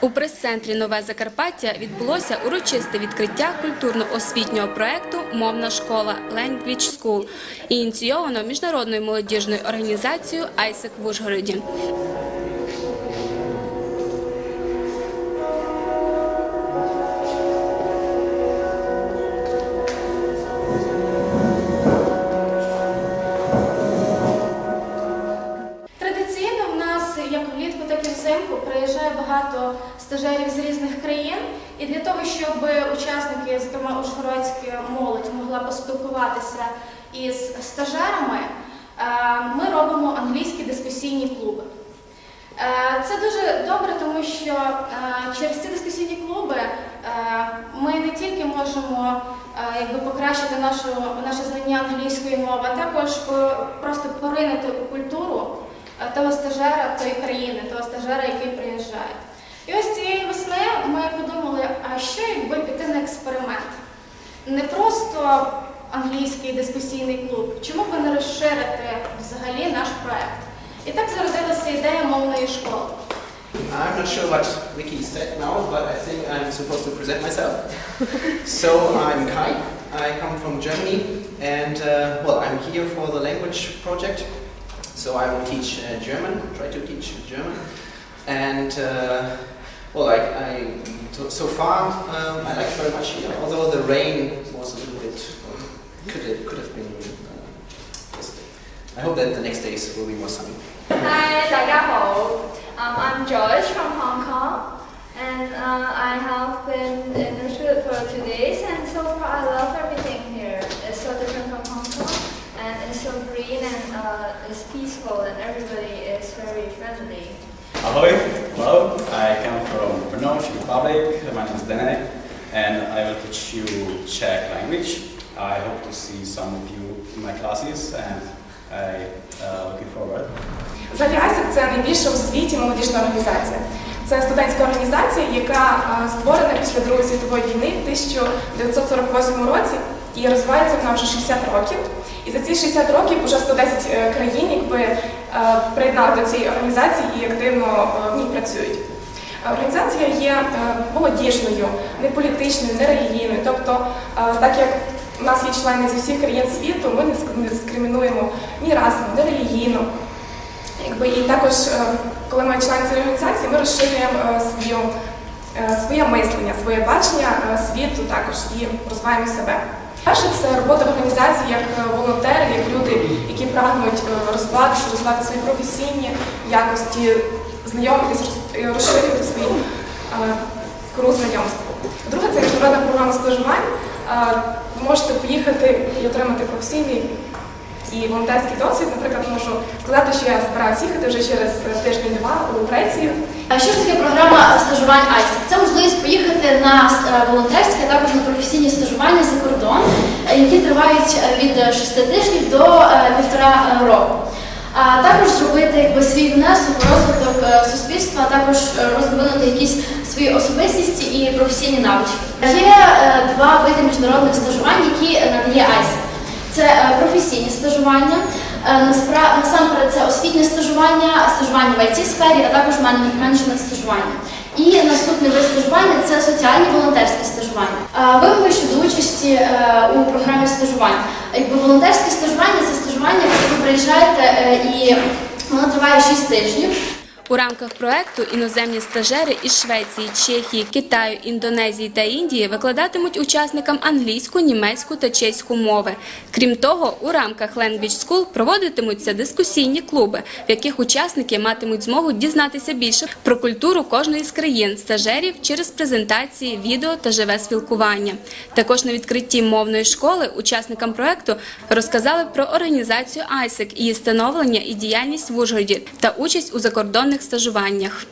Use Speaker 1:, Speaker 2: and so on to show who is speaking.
Speaker 1: У прес-центрі Нове Закарпаття відбулося урочисте відкриття культурно-освітнього проекту Мовна школа Language School, ініційовано міжнародною молодіжною організацією «Айсек» в Ужгороді.
Speaker 2: Багато стажерів з різних країн. І для того, щоб учасники, зокрема Ужгородська молодь, могла поспілкуватися із стажерами, е, ми робимо англійські дискусійні клуби. Е, Це дуже добре, тому що е, через ці дискусійні клуби ми не тільки можемо якби, покращити нашу, наше знання англійської мови, а також просто поринути у культуру того стажера тої країни, Не просто англійський дискусійний клуб, чому б не розширити взагалі наш проект? І так зародилася ідея мовної школи.
Speaker 3: I'm not sure what Vicky said now, but I think I'm supposed to present myself. so I'm Kai. I come from Germany, and uh, well, I'm here for the language project. So I will teach uh, German, try to teach German, and uh, well, I, I so, so far um, I like very much here. Although the rain was a little bit um, could have, could have been. Uh, yesterday. I hope that the next days will be more sunny.
Speaker 4: Hi, 大家好. Um, I'm George from Hong Kong, and uh, I have been in Israel for two days, and so far I love everything here. It's so different from Hong Kong, and it's so green and uh, it's peaceful, and everybody is very friendly.
Speaker 5: Ahoy! Hello, I come from Brno, Czech Republic. My name is Denek, and I will teach you Czech language. I hope to see some of you in my classes, and I uh, looking forward.
Speaker 6: Взагалі – це найбільша у світі молодіжна організація. Це студентська організація, яка е, створена після Другої світової війни в 1948 році і розвивається вона вже 60 років. І за ці 60 років вже 110 е, країн якби, приєднали до цієї організації і активно е, в ній працюють. Е, Організація є е, молодіжною, не політичною, не релігійною. Тобто, е, так як у нас є члени з усіх країн світу, ми не дискримінуємо ні расово, ні релігійно. І також, е, коли ми члени цієї організації, ми розширюємо е, свою, е, своє мислення, своє бачення е, світу також і розвиваємо себе. Перше це робота в організації як е, волонтери, як люди, які прагнуть е, розвиватися, розвивати свої професійні якості, знайомитись, е, розширювати свої е, круг знайомств. Друге це міжнародна програма стажувань. Е, Ви можете поїхати і отримати професійний і волонтерський досвід. Наприклад, можу сказати, що я збираюся їхати вже через тиждень-два у Грецію.
Speaker 7: А Що ж таке програма стажувань ISEC? Це можливість поїхати на е, волонтерське, а також на професійні стажування за кордон, е, які тривають е, від 6 тижнів до півтора року. А також зробити якби, свій внесок у розвиток суспільства, а також розвинути якісь свої особистісті і професійні навички. Є два види міжнародних стажувань, які надає ISEC. Це е, професійні стажування, е, насамперед це освітнє стажування, стажування в it сфері, а також менеджмент стажування. І наступний вид стажування це соціальні волонтерські стажування. Е, Вимоги щодо участі у програмі стажувань. Якби волонтерське стажування це стажування, коли ви приїжджаєте і воно триває 6 тижнів.
Speaker 1: У рамках проекту іноземні стажери із Швеції, Чехії, Китаю, Індонезії та Індії викладатимуть учасникам англійську, німецьку та чеську мови. Крім того, у рамках Language School проводитимуться дискусійні клуби, в яких учасники матимуть змогу дізнатися більше про культуру кожної з країн стажерів через презентації, відео та живе спілкування. Також на відкритті мовної школи учасникам проекту розказали про організацію ISEC, її становлення і діяльність в Ужгороді та участь у закордонних стажуваннях.